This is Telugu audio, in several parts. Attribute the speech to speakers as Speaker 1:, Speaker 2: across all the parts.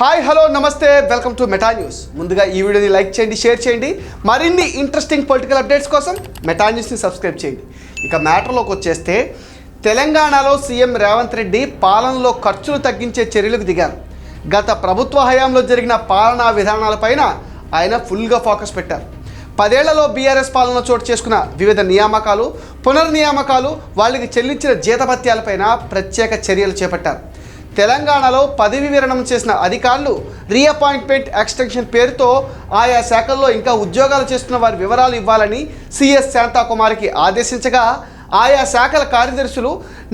Speaker 1: హాయ్ హలో నమస్తే. Welcome to Meta news. ముందుగా ఈ వీడియోని లైక్ చేయండి షేర్ చేయండి. మరిన్ని ఇంట్రెస్టింగ్ పొలిటికల్ అప్డేట్స్ కోసం మెటా న్యూస్ని సబ్స్క్రైబ్ చేయండి. ఇక మ్యాటర్లోకి వచ్చేస్తే తెలంగాణలో సీఎం రేవంత్ రెడ్డి పాలనలో ఖర్చులు తగ్గించే చర్యలకు దిగారు. గత ప్రభుత్వ హయాంలో జరిగిన పాలనా విధానాలపైన ఆయన ఫుల్గా ఫోకస్ పెట్టారు. పదేళ్ళలో బీఆర్ఎస్ పాలన చోటు చేసుకున్న వివిధ నియామకాలు పునర్నియామకాలు వాళ్ళకి చెల్లించిన జీతభత్యాలపైన ప్రత్యేక చర్యలు చేపట్టారు. తెలంగాణలో పదవి విరణం చేసిన అధికారులు రీఅపాయింట్మెంట్ ఎక్స్టెన్షన్ పేరుతో ఆయా శాఖల్లో ఇంకా ఉద్యోగాలు చేస్తున్న వారి వివరాలు ఇవ్వాలని సిఎస్ శాంతాకుమారికి ఆదేశించగా ఆయా శాఖల కార్యదర్శులు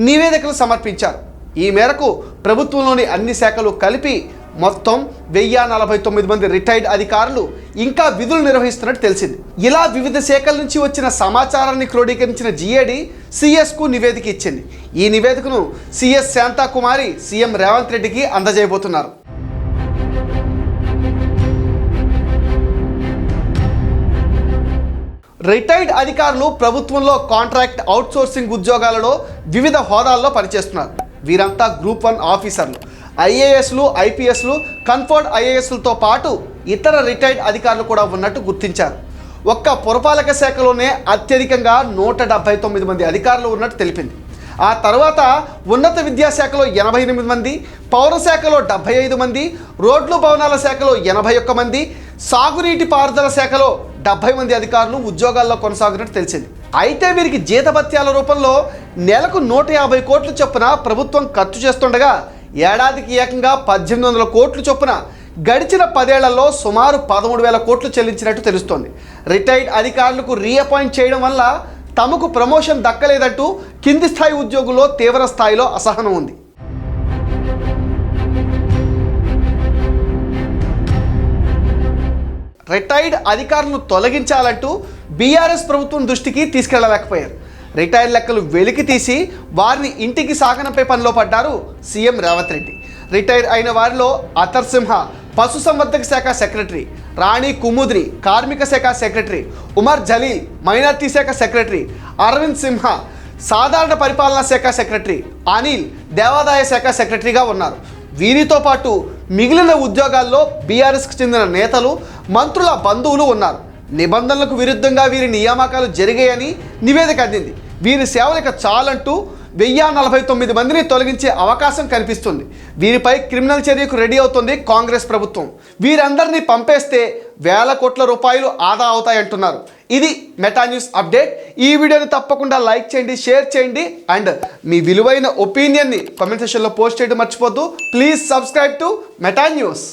Speaker 1: నివేదికలు సమర్పించారు. ఈ మేరకు ప్రభుత్వంలోని అన్ని శాఖలు కలిపి మొత్తం వెయ్యి నలభై తొమ్మిది మంది రిటైర్డ్ అధికారులు ఇంకా విధులు నిర్వహిస్తున్నట్టు తెలిసింది. ఇలా వివిధ శాఖల నుంచి వచ్చిన సమాచారాన్ని క్రోడీకరించిన జిఏడి సిఎస్కు నివేదిక ఇచ్చింది. ఈ నివేదికను సిఎస్ శాంతాకుమారి సీఎం రేవంత్ రెడ్డికి అందజేయబోతున్నారు. రిటైర్డ్ అధికారులు ప్రభుత్వంలో కాంట్రాక్ట్ అవుట్సోర్సింగ్ ఉద్యోగాలలో వివిధ హోదాల్లో పనిచేస్తున్నారు. వీరంతా గ్రూప్ వన్ ఆఫీసర్లు. ఐఏఎస్లు ఐపీఎస్లు కన్ఫర్డ్ ఐఏఎస్లతో పాటు ఇతర రిటైర్డ్ అధికారులు కూడా ఉన్నట్టు గుర్తించారు. ఒక్క పురపాలక శాఖలోనే అత్యధికంగా నూట డెబ్బై తొమ్మిది మంది అధికారులు ఉన్నట్టు తెలిపింది. ఆ తర్వాత ఉన్నత విద్యాశాఖలో ఎనభై ఎనిమిది మంది పౌర శాఖలో డెబ్బై ఐదు మంది రోడ్లు భవనాల శాఖలో ఎనభై ఒక్క మంది సాగునీటి పారుదల శాఖలో డెబ్బై మంది అధికారులు ఉద్యోగాల్లో కొనసాగుతున్నట్టు తెలిసింది. అయితే వీరికి జీతభత్యాల రూపంలో నెలకు నూట యాభై కోట్ల చొప్పున ప్రభుత్వం ఖర్చు చేస్తుండగా ఏడాదికి ఏకంగా పద్దెనిమిది వందల కోట్లు చొప్పున గడిచిన పదేళ్ళలో సుమారు పదమూడు వేల కోట్లు చెల్లించినట్టు తెలుస్తోంది. రిటైర్డ్ అధికారులకు రీఅపాయింట్ చేయడం వల్ల తమకు ప్రమోషన్ దక్కలేదంటూ కింది స్థాయి ఉద్యోగుల్లో తీవ్ర స్థాయిలో అసహనం ఉంది. రిటైర్డ్ అధికారులను తొలగించాలంటూ బీఆర్ఎస్ ప్రభుత్వం దృష్టికి తీసుకెళ్ళలేకపోయారు. రిటైర్ లెక్కలు వెలికి తీసి వారిని ఇంటికి సాగనపై పనిలో పడ్డారు సీఎం రేవంత్ రెడ్డి. రిటైర్ అయిన వారిలో అతర్సింహ పశుసంవర్ధక శాఖ సెక్రటరీ రాణి కుముద్రి కార్మిక శాఖ సెక్రటరీ ఉమర్ జలీల్ మైనార్టీ శాఖ సెక్రటరీ అరవింద్ సింహ సాధారణ పరిపాలనా శాఖ సెక్రటరీ అనిల్ దేవాదాయ శాఖ సెక్రటరీగా ఉన్నారు. వీరితో పాటు మిగిలిన ఉద్యోగాల్లో బీఆర్ఎస్కి చెందిన నేతలు మంత్రుల బంధువులు ఉన్నారు. నిబంధనలకు విరుద్ధంగా వీరి నియామకాలు జరిగాయని నివేదిక అందింది. వీరి సేవలకు చాలంటూ వెయ్యి నలభై తొమ్మిది మందిని తొలగించే అవకాశం కనిపిస్తుంది. వీరిపై క్రిమినల్ చర్యకు రెడీ అవుతుంది కాంగ్రెస్ ప్రభుత్వం. వీరందరినీ పంపేస్తే వేల కోట్ల రూపాయలు ఆదా అవుతాయంటున్నారు ఇది మెటా న్యూస్ అప్డేట్. ఈ వీడియోని తప్పకుండా లైక్ చేయండి షేర్ చేయండి అండ్ మీ విలువైన ఒపీనియన్ని కామెంట్ సెషన్లో పోస్ట్ చేయడం మర్చిపోద్దు please subscribe to Meta news.